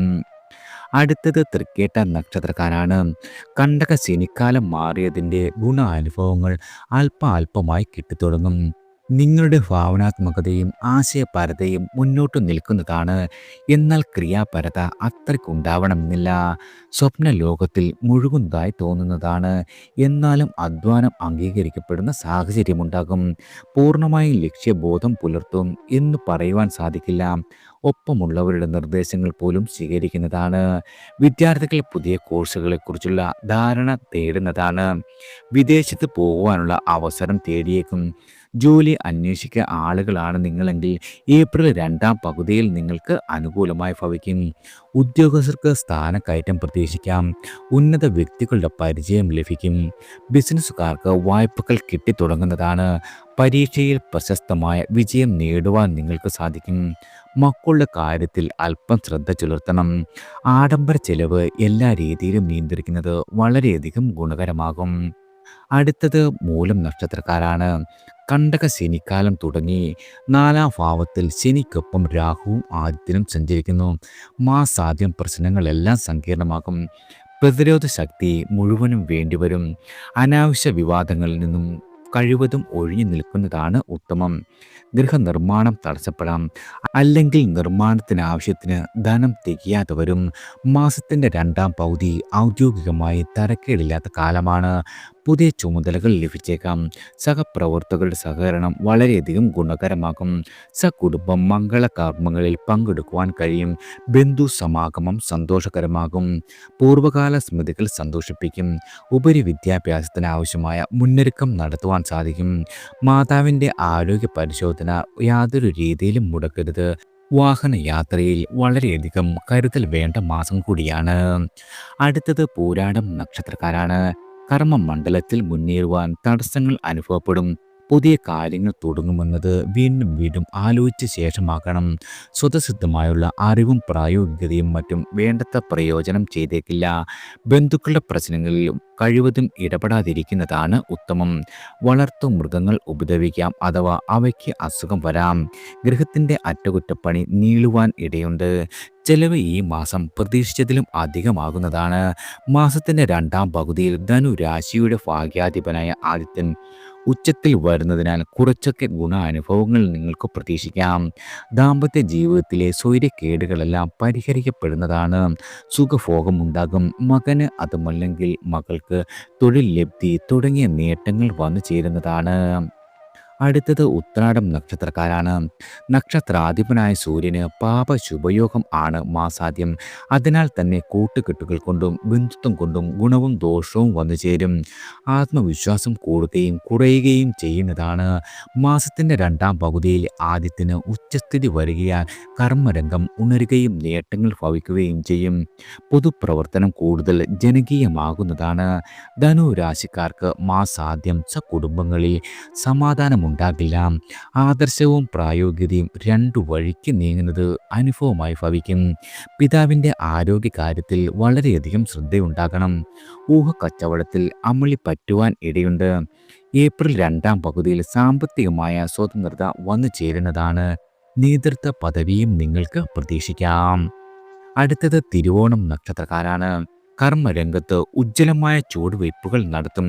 അടുത്തത് തൃക്കേട്ട നക്ഷത്രക്കാരാണ്. കണ്ടക ശനിക്കാലം മാറിയതിന്റെ ഗുണാനുഭവങ്ങൾ അല്പ അല്പമായി കിട്ടിത്തുടങ്ങും. നിങ്ങളുടെ ഭാവനാത്മകതയും ആശയപരതയും മുന്നോട്ട് നിൽക്കുന്നതാണ്. എന്നാൽ ക്രിയാപരത അത്രയ്ക്കുണ്ടാവണമെന്നില്ല സ്വപ്ന ലോകത്തിൽ മുഴുകുന്നതായി തോന്നുന്നതാണ്. എന്നാലും അധ്വാനം അംഗീകരിക്കപ്പെടുന്ന സാഹചര്യമുണ്ടാകും. പൂർണമായും ലക്ഷ്യബോധം പുലർത്തും എന്ന് പറയുവാൻ സാധിക്കില്ല. ഒപ്പമുള്ളവരുടെ നിർദ്ദേശങ്ങൾ പോലും സ്വീകരിക്കുന്നതാണ്. വിദ്യാർത്ഥികൾ പുതിയ കോഴ്സുകളെക്കുറിച്ചുള്ള ധാരണ തേടുന്നതാണ്. വിദേശത്ത് പോകുവാനുള്ള അവസരം തേടിയേക്കും. ജോലി അന്വേഷിക്കുക ആളുകളാണ് നിങ്ങളെങ്കിൽ ഏപ്രിൽ രണ്ടാം പകുതിയിൽ നിങ്ങൾക്ക് അനുകൂലമായി ഭവിക്കും. ഉദ്യോഗസ്ഥർക്ക് സ്ഥാനക്കയറ്റം പ്രതീക്ഷിക്കാം. ഉന്നത വ്യക്തികളുടെ പരിചയം ലഭിക്കും. ബിസിനസ്സുകാർക്ക് വായ്പകൾ കിട്ടിത്തുടങ്ങുന്നതാണ്. പരീക്ഷയിൽ പ്രശസ്തമായ വിജയം നേടുവാൻ നിങ്ങൾക്ക് സാധിക്കും. മക്കളുടെ കാര്യത്തിൽ അല്പം ശ്രദ്ധ ചെലുത്തണം. ആഡംബര ചെലവ് എല്ലാ രീതിയിലും നിയന്ത്രിക്കുന്നത് വളരെയധികം ഗുണകരമാകും. അടുത്തത് മൂലം നക്ഷത്രക്കാരാണ്. കണ്ടക ശനിക്കാലം തുടങ്ങി നാലാം ഭാവത്തിൽ ശനിക്കൊപ്പം രാഹുവും ആദിത്യനും സഞ്ചരിക്കുന്നു. മാസാദ്യം പ്രശ്നങ്ങളെല്ലാം സങ്കീർണമാകും. പ്രതിരോധ ശക്തി മുഴുവനും വേണ്ടിവരും. അനാവശ്യ വിവാദങ്ങളിൽ നിന്നും കഴിവതും ഒഴിഞ്ഞു നിൽക്കുന്നതാണ് ഉത്തമം. ഗൃഹനിർമ്മാണം തടസ്സപ്പെടാം. അല്ലെങ്കിൽ നിർമ്മാണത്തിന് ആവശ്യത്തിന് ധനം തികയാതെ വരും. മാസത്തിന്റെ രണ്ടാം പൗതി ഔദ്യോഗികമായി തരക്കേടില്ലാത്ത കാലമാണ്. പുതിയ ചുമതലകൾ ലഭിച്ചേക്കാം. സഹപ്രവർത്തകരുടെ സഹകരണം വളരെയധികം ഗുണകരമാകും. സകുടുംബം മംഗളകർമ്മങ്ങളിൽ പങ്കെടുക്കുവാൻ കഴിയും. ബന്ധു സമാഗമം സന്തോഷകരമാകും. പൂർവകാല സ്മൃതികൾ സന്തോഷിപ്പിക്കും. ഉപരി വിദ്യാഭ്യാസത്തിന് ആവശ്യമായ മുന്നൊരുക്കം നടത്തുവാൻ സാധിക്കും. മാതാവിന്റെ ആരോഗ്യ പരിശോധന യാതൊരു രീതിയിലും മുടക്കരുത്. വാഹനയാത്രയിൽ വളരെയധികം കരുതൽ വേണ്ട മാസം കൂടിയാണ്. അടുത്തത് പൂരാടം നക്ഷത്രക്കാരാണ്. കർമ്മമണ്ഡലത്തിൽ മുന്നേറുവാൻ തടസ്സങ്ങൾ അനുഭവപ്പെടും. പുതിയ കാര്യങ്ങൾ തുടങ്ങുമെന്നത് വീണ്ടും വീണ്ടും ആലോചിച്ച ശേഷമാക്കണം സ്വതസിദ്ധമായുള്ള അറിവും പ്രായോഗികതയും മറ്റും വേണ്ടത്ര പ്രയോജനം ചെയ്തേക്കില്ല. ബന്ധുക്കളുടെ പ്രശ്നങ്ങളിലും കഴിവതും ഇടപെടാതിരിക്കുന്നതാണ് ഉത്തമം. വളർത്തു മൃഗങ്ങൾ ഉപദ്രവിക്കാം അഥവാ അവയ്ക്ക് അസുഖം വരാം. ഗൃഹത്തിന്റെ അറ്റകുറ്റപ്പണി നീളുവാൻ ഇടയുണ്ട്. ചെലവ് ഈ മാസം പ്രതീക്ഷിച്ചതിലും അധികമാകുന്നതാണ്. മാസത്തിന്റെ രണ്ടാം പകുതിയിൽ ധനുരാശിയുടെ ഭാഗ്യാധിപനായ ആദിത്യൻ ഉച്ചത്തിൽ വരുന്നതിനാൽ കുറച്ചൊക്കെ ഗുണാനുഭവങ്ങൾ നിങ്ങൾക്ക് പ്രതീക്ഷിക്കാം. ദാമ്പത്യ ജീവിതത്തിലെ സ്വൈര്യക്കേടുകളെല്ലാം പരിഹരിക്കപ്പെടുന്നതാണ്. സുഖഭോഗം ഉണ്ടാകും. മകന് അതുമല്ലെങ്കിൽ മകൾക്ക് തൊഴിൽ ലബ്ധി തുടങ്ങിയ നേട്ടങ്ങൾ വന്നു ചേരുന്നതാണ്. അടുത്തത് ഉത്രാടം നക്ഷത്രക്കാരാണ്. നക്ഷത്രാധിപനായ സൂര്യന് പാപ ശുഭയോഗം ആണ് മാസാദ്യം. അതിനാൽ തന്നെ കൂട്ടുകെട്ടുകൾ കൊണ്ടും ബന്ധുത്വം കൊണ്ടും ഗുണവും ദോഷവും വന്നു ചേരും. ആത്മവിശ്വാസം കൂടുകയും കുറയുകയും ചെയ്യുന്നതാണ്. മാസത്തിന്റെ രണ്ടാം പകുതിയിൽ ആദ്യത്തിന് ഉച്ചസ്ഥിതി വരികയാൽ കർമ്മരംഗം ഉണരുകയും നേട്ടങ്ങൾ ഭവിക്കുകയും ചെയ്യും. പൊതുപ്രവർത്തനം കൂടുതൽ ജനകീയമാകുന്നതാണ്. ധനു രാശിക്കാർക്ക് മാസാദ്യം സകുടുംബങ്ങളിൽ സമാധാനം ഉണ്ടാകില്ല. ആദർശവും പ്രായോഗികതയും രണ്ടു വഴിക്ക് നീങ്ങുന്നത് അനുഭവമായി ഭവിക്കും. പിതാവിന്റെ ആരോഗ്യകാര്യത്തിൽ വളരെയധികം ശ്രദ്ധയുണ്ടാകണം. ഊഹക്കച്ചവടത്തിൽ അമളി പറ്റുവാൻ ഇടയുണ്ട്. ഏപ്രിൽ രണ്ടാം പകുതിയിൽ സാമ്പത്തികമായ സ്വതന്ത്രത വന്നു ചേരുന്നതാണ്. നേതൃത്വ പദവിയും നിങ്ങൾക്ക് പ്രതീക്ഷിക്കാം. അടുത്തത് തിരുവോണം നക്ഷത്രക്കാരാണ്. കർമ്മരംഗത്ത് ഉജ്ജ്വലമായ ചുവടുവയ്പ്പുകൾ നടത്തും.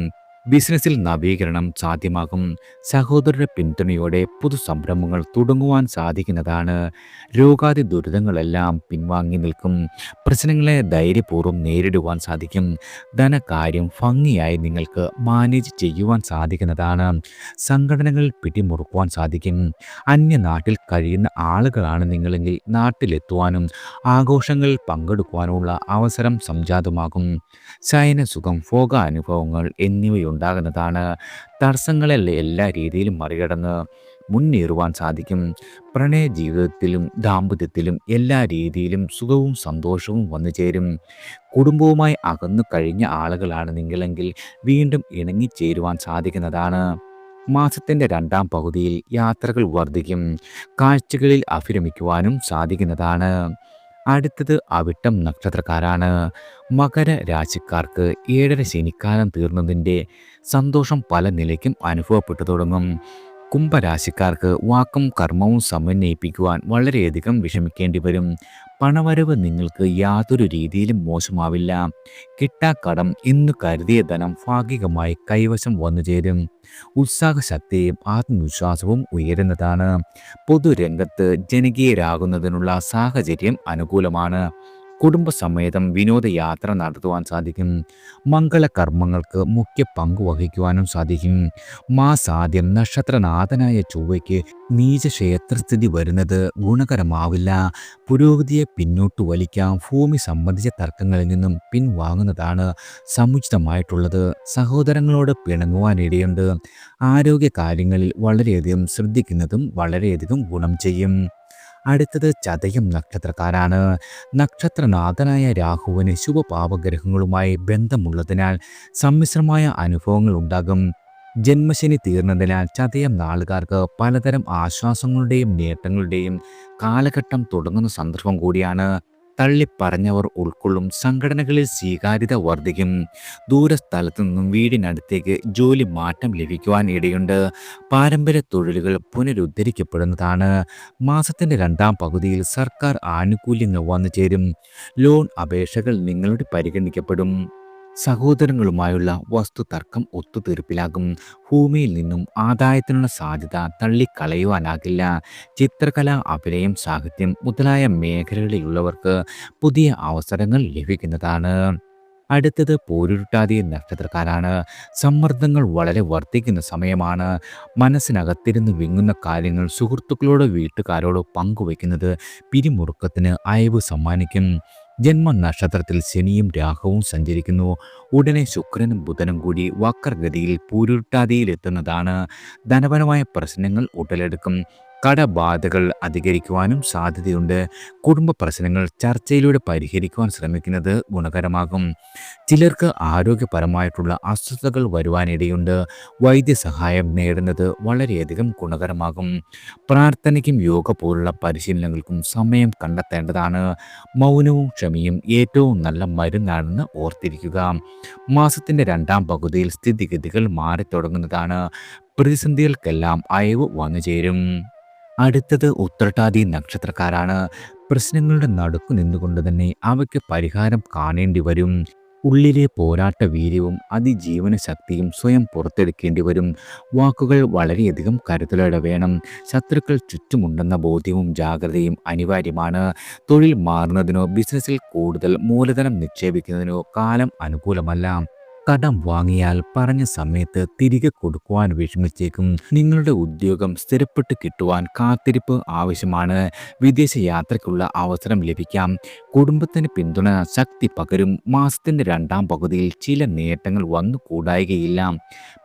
ബിസിനസ്സിൽ നവീകരണം സാധ്യമാകും. സഹോദരരുടെ പിന്തുണയോടെ പുതു സംരംഭങ്ങൾ തുടങ്ങുവാൻ സാധിക്കുന്നതാണ്. രോഗാതി ദുരിതങ്ങളെല്ലാം പിൻവാങ്ങി നിൽക്കും. പ്രശ്നങ്ങളെ ധൈര്യപൂർവം നേരിടുവാൻ സാധിക്കും. ധനകാര്യം ഭംഗിയായി നിങ്ങൾക്ക് മാനേജ് ചെയ്യുവാൻ സാധിക്കുന്നതാണ്. സംഘടനകൾ പിടിമുറുക്കുവാൻ സാധിക്കും. അന്യനാട്ടിൽ കഴിയുന്ന ആളുകളാണ് നിങ്ങളെങ്കിൽ നാട്ടിലെത്തുവാനും ആഘോഷങ്ങളിൽ പങ്കെടുക്കുവാനുമുള്ള അവസരം സംജാതമാകും. ശയനസുഖം ഭോഗ അനുഭവങ്ങൾ എന്നിവയുണ്ടാകുന്നതാണ് തടസ്സങ്ങളെ എല്ലാ രീതിയിലും മറികടന്ന് മുന്നേറുവാൻ സാധിക്കും. പ്രണയ ജീവിതത്തിലും ദാമ്പത്യത്തിലും എല്ലാ രീതിയിലും സുഖവും സന്തോഷവും വന്നു ചേരും. കുടുംബവുമായി അകന്നു കഴിഞ്ഞ ആളുകളാണ് നിങ്ങളെങ്കിൽ വീണ്ടും ഇണങ്ങിച്ചേരുവാൻ സാധിക്കുന്നതാണ്. മാസത്തിന്റെ രണ്ടാം പകുതിയിൽ യാത്രകൾ വർദ്ധിക്കും. കാഴ്ചകളിൽ അഭിരമിക്കുവാനും സാധിക്കുന്നതാണ്. അടുത്തത് അവിട്ടം നക്ഷത്രക്കാരാണ്. മകര രാശിക്കാർക്ക് ഏഴര ശനിക്കാലം തീർന്നതിന്റെ സന്തോഷം പല നിലയ്ക്കും അനുഭവപ്പെട്ടു തുടങ്ങും. കുംഭരാശിക്കാർക്ക് വാക്കും കർമ്മവും സമന്വയിപ്പിക്കുവാൻ വളരെയധികം വിഷമിക്കേണ്ടി വരും. പണവരവ് നിങ്ങൾക്ക് യാതൊരു രീതിയിലും മോശമാവില്ല. കിട്ടാക്കടം ഇന്ന് കരുതിയ ധനം ഭാഗികമായി കൈവശം വന്നു ചേരും. ഉത്സാഹശക്തിയും ആത്മവിശ്വാസവും ഉയരുന്നതാണ്. പൊതുരംഗത്ത് ജനകീയരാകുന്നതിനുള്ള സാഹചര്യം അനുകൂലമാണ്. കുടുംബസമേതം വിനോദയാത്ര നടത്തുവാൻ സാധിക്കും. മംഗളകർമ്മങ്ങൾക്ക് മുഖ്യ പങ്ക് വഹിക്കുവാനും സാധിക്കും. മാസാദ്യം നക്ഷത്രനാഥനായ ചൊവ്വയ്ക്ക് നീചക്ഷേത്രസ്ഥിതി വരുന്നത് ഗുണകരമാവില്ല. പുരോഗതിയെ പിന്നോട്ട് വലിക്കാം. ഭൂമി സംബന്ധിച്ച തർക്കങ്ങളിൽ നിന്നും പിൻവാങ്ങുന്നതാണ് സമുചിതമായിട്ടുള്ളത്. സഹോദരങ്ങളോട് പിണങ്ങുവാനിടയുണ്ട്. ആരോഗ്യ കാര്യങ്ങളിൽ വളരെയധികം ശ്രദ്ധിക്കുന്നതും വളരെയധികം ഗുണം ചെയ്യും. അടുത്തത് ചതയം നക്ഷത്രക്കാരാണ്. നക്ഷത്രനാഥനായ രാഹുവിന് ശുഭപാപഗ്രഹങ്ങളുമായി ബന്ധമുള്ളതിനാൽ സമ്മിശ്രമായ അനുഭവങ്ങൾ ഉണ്ടാകും. ജന്മശനി തീർന്നതിനാൽ ചതയം നാളുകാർക്ക് പലതരം ആശ്വാസങ്ങളുടെയും നേട്ടങ്ങളുടെയും കാലഘട്ടം തുടങ്ങുന്ന സന്ദർഭം കൂടിയാണ്. തള്ളിപ്പറഞ്ഞവർ ഉൾക്കൊള്ളും. സംഘടനകളിൽ സ്വീകാര്യത വർദ്ധിക്കും. ദൂരസ്ഥലത്തു നിന്നും വീടിനടുത്തേക്ക് ജോലി മാറ്റം ലഭിക്കുവാൻ ഇടയുണ്ട്. പാരമ്പര്യ തൊഴിലുകൾ പുനരുദ്ധരിക്കപ്പെടുന്നതാണ്. മാസത്തിന്റെ രണ്ടാം പകുതിയിൽ സർക്കാർ ആനുകൂല്യങ്ങൾ വന്നു ചേരും ലോൺ അപേക്ഷകൾ നിങ്ങളുടെ പരിഗണിക്കപ്പെടും. സഹോദരങ്ങളുമായുള്ള വസ്തുതർക്കം ഒത്തുതീർപ്പിലാകും. ഭൂമിയിൽ നിന്നും ആദായത്തിനുള്ള സാധ്യത തള്ളിക്കളയുവാനാകില്ല. ചിത്രകല അഭിനയം സാഹിത്യം മുതലായ മേഖലകളിലുള്ളവർക്ക് പുതിയ അവസരങ്ങൾ ലഭിക്കുന്നതാണ്. അടുത്തത് പോരുരുട്ടാതി നക്ഷത്രക്കാരാണ്. സമ്മർദ്ദങ്ങൾ വളരെ വർദ്ധിക്കുന്ന സമയമാണ്. മനസ്സിനകത്തിരുന്ന് വിങ്ങുന്ന കാര്യങ്ങൾ സുഹൃത്തുക്കളോടോ വീട്ടുകാരോടോ പങ്കുവയ്ക്കുന്നത് പിരിമുറുക്കത്തിന് അയവ് സമ്മാനിക്കും. ജന്മനക്ഷത്രത്തിൽ ശനിയും രാഹുവും സഞ്ചരിക്കുന്നു. ഉടനെ ശുക്രനും ബുധനും കൂടി വക്രഗതിയിൽ പൂരുട്ടാതിയിലെത്തുന്നതാണ് ധനപരമായ പ്രശ്നങ്ങൾ ഉടലെടുക്കും. കടബാധകൾ അധികരിക്കുവാനും സാധ്യതയുണ്ട്. കുടുംബ പ്രശ്നങ്ങൾ ചർച്ചയിലൂടെ പരിഹരിക്കുവാൻ ശ്രമിക്കുന്നത് ഗുണകരമാകും. ചിലർക്ക് ആരോഗ്യപരമായിട്ടുള്ള അസ്വസ്ഥതകൾ വരുവാനിടയുണ്ട്. വൈദ്യസഹായം നേടുന്നത് വളരെയധികം ഗുണകരമാകും. പ്രാർത്ഥനയ്ക്കും യോഗ പോലുള്ള പരിശീലനങ്ങൾക്കും സമയം കണ്ടെത്തേണ്ടതാണ്. മൗനവും ക്ഷമയും ഏറ്റവും നല്ല മരുന്നാണെന്ന് ഓർത്തിരിക്കുക. മാസത്തിന്റെ രണ്ടാം പകുതിയിൽ സ്ഥിതിഗതികൾ മാറിത്തുടങ്ങുന്നതാണ്. പ്രതിസന്ധികൾക്കെല്ലാം അയവ് വന്നു ചേരും അടുത്തത് ഉത്രട്ടാതി നക്ഷത്രക്കാരാണ്. പ്രശ്നങ്ങളുടെ നടുക്ക് നിന്നുകൊണ്ട് തന്നെ അവയ്ക്ക് പരിഹാരം കാണേണ്ടി വരും. ഉള്ളിലെ പോരാട്ട വീര്യവും അതിജീവന ശക്തിയും സ്വയം പുറത്തെടുക്കേണ്ടി വരും. വാക്കുകൾ വളരെയധികം കരുതലോടെ വേണം. ശത്രുക്കൾ ചുറ്റുമുണ്ടെന്ന ബോധ്യവും ജാഗ്രതയും അനിവാര്യമാണ്. തൊഴിൽ മാറുന്നതിനോ ബിസിനസ്സിൽ കൂടുതൽ മൂലധനം നിക്ഷേപിക്കുന്നതിനോ കാലം അനുകൂലമല്ല. കടം വാങ്ങിയാൽ പറഞ്ഞ സമയത്ത് തിരികെ കൊടുക്കുവാൻ വിഷമിച്ചേക്കും. നിങ്ങളുടെ ഉദ്യോഗം സ്ഥിരപ്പെട്ട് കിട്ടുവാൻ കാത്തിരിപ്പ് ആവശ്യമാണ്. വിദേശ യാത്രയ്ക്കുള്ള അവസരം ലഭിക്കാം. കുടുംബത്തിന് പിന്തുണ ശക്തി പകരും മാസത്തിന്റെ രണ്ടാം പകുതിയിൽ ചില നേട്ടങ്ങൾ വന്നു കൂടായികയില്ല.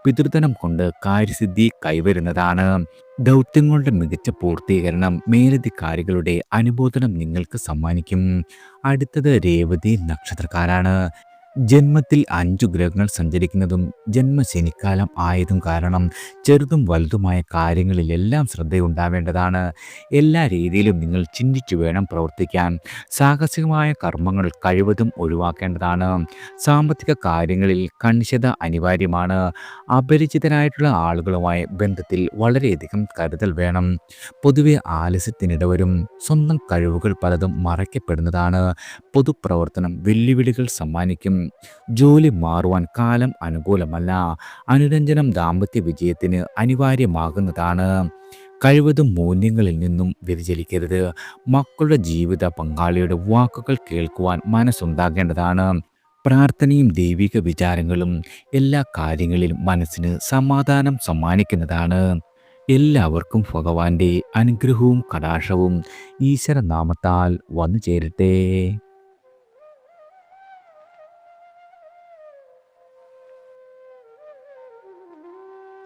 പിതൃധനം കൊണ്ട് കാര്യസിദ്ധി കൈവരുന്നതാണ്. ദൗത്യങ്ങളുടെ മികച്ച പൂർത്തീകരണം മേലധികാരികളുടെ അനുബോധനം നിങ്ങൾക്ക് സമ്മാനിക്കും. അടുത്തത് രേവതി നക്ഷത്രക്കാരാണ്. ജന്മത്തിൽ അഞ്ചു ഗ്രഹങ്ങൾ സഞ്ചരിക്കുന്നതും ജന്മശനിക്കാലം ആയതും കാരണം ചെറുതും വലുതുമായ കാര്യങ്ങളിലെല്ലാം ശ്രദ്ധയുണ്ടാവേണ്ടതാണ്. എല്ലാ രീതിയിലും നിങ്ങൾ ചിന്തിച്ചു വേണം പ്രവർത്തിക്കാൻ. സാഹസികമായ കർമ്മങ്ങൾ കഴിവതും ഒഴിവാക്കേണ്ടതാണ്. സാമ്പത്തിക കാര്യങ്ങളിൽ കണിശത അനിവാര്യമാണ്. അപരിചിതരായിട്ടുള്ള ആളുകളുമായി ബന്ധത്തിൽ വളരെയധികം കരുതൽ വേണം. പൊതുവെ ആലസ്യത്തിനിടവരും. സ്വന്തം കഴിവുകൾ പലതും മറയ്ക്കപ്പെടുന്നതാണ്. പൊതുപ്രവർത്തനം വെല്ലുവിളികൾ സമ്മാനിക്കും. ജോലി മാറുവാൻ കാലം അനുകൂലമല്ല. അനുരഞ്ജനം ദാമ്പത്യ വിജയത്തിന് അനിവാര്യമാകുന്നതാണ്. കഴിവതും മൂല്യങ്ങളിൽ നിന്നും വ്യതിചലിക്കരുത്. മക്കളുടെ ജീവിത പങ്കാളിയുടെ വാക്കുകൾ കേൾക്കുവാൻ മനസ്സുണ്ടാകേണ്ടതാണ്. പ്രാർത്ഥനയും ദൈവിക വിചാരങ്ങളും എല്ലാ കാര്യങ്ങളിലും മനസ്സിന് സമാധാനം സമ്മാനിക്കുന്നതാണ്. എല്ലാവർക്കും ഭഗവാന്റെ അനുഗ്രഹവും കടാക്ഷവും ഈശ്വരനാമത്താൽ വന്നു ചേരട്ടെ